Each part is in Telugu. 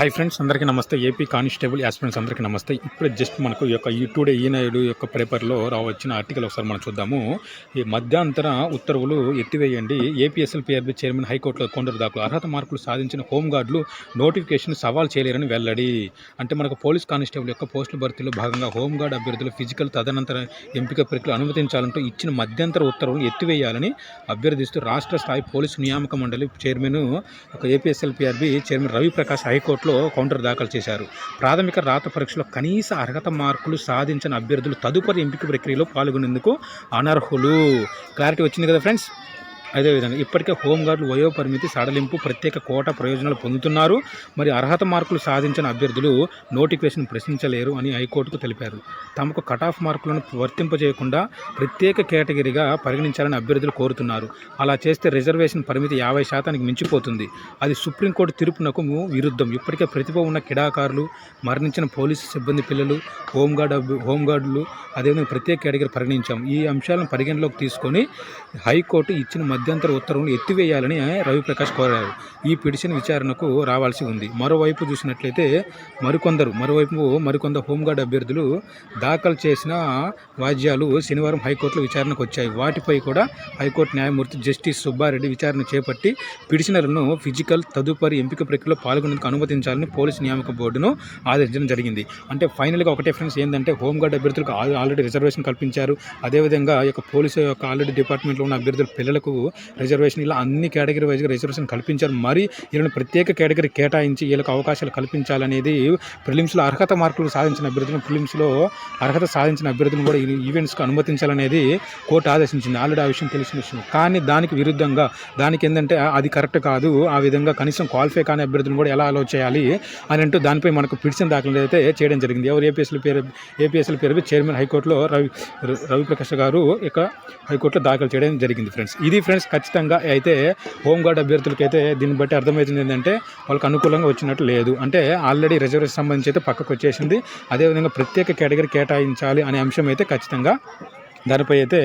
హాయ్ ఫ్రెండ్స్ అందరికీ నమస్తే. ఏపీ కానిస్టేబుల్ యాస్పిరెంట్స్ అందరికీ నమస్తే. ఇప్పుడే జస్ట్ మనకు ఈ యొక్క ఈ టుడే ఈనాయుడు యొక్క పేపర్లో రావచ్చిన ఆర్టికల్ ఒకసారి మనం చూద్దాము. ఈ మధ్యాంతర ఉత్తర్వులు ఎత్తివేయండి. ఏపీఎస్ఎల్ పిఆర్బీ చైర్మన్ హైకోర్టులో కొండరు దాఖలు. అర్హత మార్కులు సాధించిన హోంగార్డులు నోటిఫికేషన్ సవాల్ చేయలేరని వెల్లడి. అంటే మనకు పోలీస్ కానిస్టేబుల్ యొక్క పోస్టుల భర్తీలో భాగంగా హోంగార్డ్ అభ్యర్థులు ఫిజికల్ తదనంతర ఎంపిక ప్రక్రియ అనుమతించాలంటూ ఇచ్చిన మధ్యంతర ఉత్తర్వులు ఎత్తివేయాలని అభ్యర్థిస్తూ రాష్ట్ర స్థాయి పోలీసు నియామక మండలి చైర్మన్ ఒక ఏపీఎస్ఎల్ పిఆర్బీ చైర్మన్ రవి హైకోర్టులో హైకోర్టులో కౌంటర్ దాఖలు చేశారు. ప్రాథమిక రాత పరీక్షలో కనీస అర్హత మార్కులు సాధించిన అభ్యర్థులు తదుపరి ఎంపిక ప్రక్రియలో పాల్గొనేందుకు అనర్హులు. క్లారిటీ వచ్చింది కదా ఫ్రెండ్స్? అదేవిధంగా ఇప్పటికే హోంగార్డులు వయో పరిమితి సడలింపు ప్రత్యేక కోట ప్రయోజనాలు పొందుతున్నారు. మరి అర్హత మార్కులు సాధించిన అభ్యర్థులు నోటిఫికేషన్ ప్రశ్నించలేరు అని హైకోర్టుకు తెలిపారు. తమకు కట్ ఆఫ్ మార్కులను వర్తింపజేయకుండా ప్రత్యేక కేటగిరీగా పరిగణించాలని అభ్యర్థులు కోరుతున్నారు. అలా చేస్తే రిజర్వేషన్ పరిమితి యాభై శాతానికి మించిపోతుంది. అది సుప్రీంకోర్టు తీర్పునకు విరుద్ధం. ఇప్పటికే ప్రతిభ ఉన్న క్రీడాకారులు మరణించిన పోలీసు సిబ్బంది పిల్లలు హోంగార్డ్ హోంగార్డులు అదేవిధంగా ప్రత్యేక కేటగిరీ పరిగణించాం. ఈ అంశాలను పరిగణలోకి తీసుకొని హైకోర్టు ఇచ్చిన మధ్యంతర ఉత్తర్వులు ఎత్తివేయాలని రవిప్రకాష్ కోరారు. ఈ పిటిషన్ విచారణకు రావాల్సి ఉంది. మరోవైపు చూసినట్లయితే మరికొందరు మరోవైపు మరికొందరు హోంగార్డ్ అభ్యర్థులు దాఖలు చేసిన వాద్యాలు శనివారం హైకోర్టులో విచారణకు వచ్చాయి. వాటిపై కూడా హైకోర్టు న్యాయమూర్తి జస్టిస్ సుబ్బారెడ్డి విచారణ చేపట్టి పిటిషనర్లను ఫిజికల్ తదుపరి ఎంపిక ప్రక్రియలో పాల్గొనేందుకు అనుమతించాలని పోలీసు నియామక బోర్డును ఆదేశించడం జరిగింది. అంటే ఫైనల్గా ఒకటే ఫ్రెండ్స్ ఏంటంటే హోంగార్డ్ అభ్యర్థులకు ఆల్రెడీ రిజర్వేషన్ కల్పించారు. అదేవిధంగా యొక్క పోలీసు యొక్క ఆల్రెడీ డిపార్ట్మెంట్లో ఉన్న అభ్యర్థుల పిల్లలకు రిజర్వేషన్ ఇలా అన్ని కేటగిరీ వైజ్గా రిజర్వేషన్ కల్పించారు. మరి వీళ్ళని ప్రత్యేక కేటగిరీ కేటాయించి వీళ్ళకి అవకాశాలు కల్పించాలనేది ప్రిలిమ్స్లో అర్హత మార్కులు సాధించిన అభ్యర్థులను ప్రిలిమ్స్లో అర్హత సాధించిన అభ్యర్థులను కూడా ఈవెంట్స్కి అనుమతించాలనేది కోర్టు ఆదేశించింది. ఆల్రెడీ ఆ విషయం తెలిసిన విషయం. కానీ దానికి విరుద్ధంగా దానికి ఏంటంటే అది కరెక్ట్ కాదు. ఆ విధంగా కనీసం క్వాలిఫై కాని అభ్యర్థులను కూడా ఎలా అలో చేయాలి అని అంటూ దానిపై మనకు పిటిషన్ దాఖలు అయితే చేయడం జరిగింది. ఎవరు ఏపీఎస్ఎల్ పేరు ఏపీఎస్ఎల్ పేరు చైర్మన్ హైకోర్టులో రవి రవిప్రకాష్ గారు ఇక హైకోర్టులో దాఖలు చేయడం జరిగింది ఫ్రెండ్స్. ఇది ఫ్రెండ్స్ ఖచ్చితంగా అయితే హోంగార్డ్ అభ్యర్థులకి అయితే దీన్ని బట్టి అర్థమవుతుంది ఏంటంటే వాళ్ళకి అనుకూలంగా వచ్చినట్టు లేదు. అంటే ఆల్రెడీ రిజర్వేషన్ సంబంధించి అయితే పక్కకు వచ్చేసింది. అదేవిధంగా ప్రత్యేక కేటగిరీ కేటాయించాలి అనే అంశం అయితే ఖచ్చితంగా దానిపై అయితే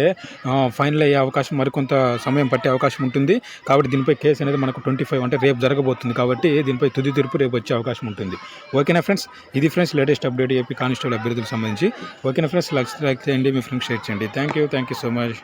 ఫైనల్ అయ్యే అవకాశం మరికొంత సమయం పట్టే అవకాశం ఉంటుంది. కాబట్టి దీనిపై కేసు అనేది మనకు ట్వంటీ ఫైవ్ అంటే రేపు జరగబోతుంది కాబట్టి దీనిపై తుది తీర్పు రేపు వచ్చే అవకాశం ఉంటుంది. ఓకేనా ఫ్రెండ్స్? ఇది friends latest update AP constable అభ్యర్థులకు సంబంధించి. ఓకేనా ఫ్రెండ్స్? లైక్ లైక్ చేయండి మీ ఫ్రెండ్స్ షేర్ చేయండి. Thank you thank you so much